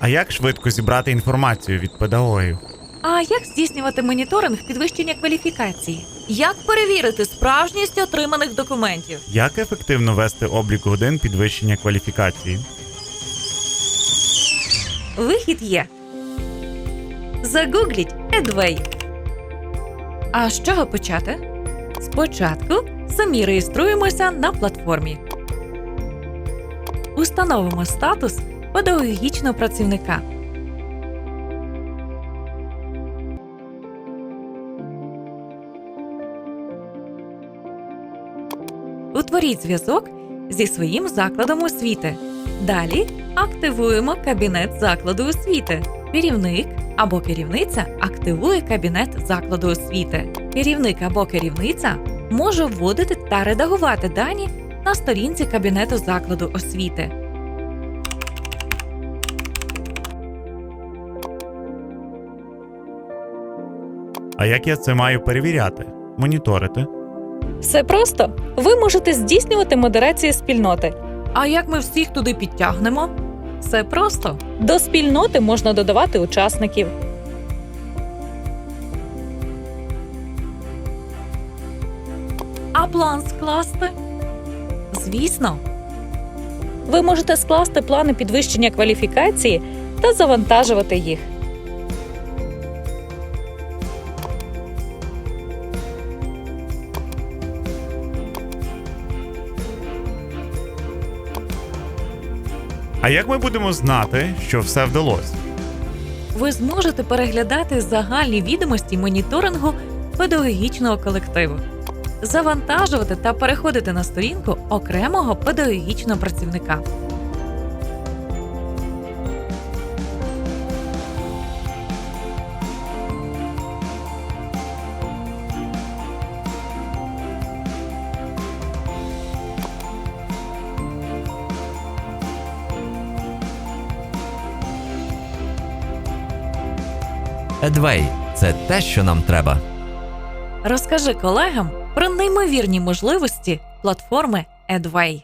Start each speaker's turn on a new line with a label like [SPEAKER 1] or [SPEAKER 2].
[SPEAKER 1] А як швидко зібрати інформацію від педагогів?
[SPEAKER 2] А як здійснювати моніторинг підвищення кваліфікації? Як перевірити справжність отриманих документів?
[SPEAKER 1] Як ефективно вести облік годин підвищення кваліфікації?
[SPEAKER 2] Вихід є. Загугліть Edway. А з чого почати? Спочатку самі реєструємося на платформі. Установимо статус педагогічного працівника. Утворіть зв'язок зі своїм закладом освіти. Далі активуємо кабінет закладу освіти. Керівник або керівниця активує кабінет закладу освіти. Керівник або керівниця може вводити та редагувати дані на сторінці кабінету закладу освіти.
[SPEAKER 1] А як я це маю перевіряти? Моніторити?
[SPEAKER 3] Все просто. Ви можете здійснювати модерацію спільноти.
[SPEAKER 2] А як ми всіх туди підтягнемо? Все просто.
[SPEAKER 3] До спільноти можна додавати учасників.
[SPEAKER 2] А план скласти? Звісно,
[SPEAKER 3] Ви можете скласти плани підвищення кваліфікації та завантажувати їх.
[SPEAKER 1] А як ми будемо знати, що все вдалося?
[SPEAKER 2] ви зможете переглядати загальні відомості моніторингу педагогічного колективу, завантажувати та переходити на сторінку окремого педагогічного працівника.
[SPEAKER 4] Едвей це те, що нам треба.
[SPEAKER 2] Розкажи колегам про неймовірні можливості платформи Edway.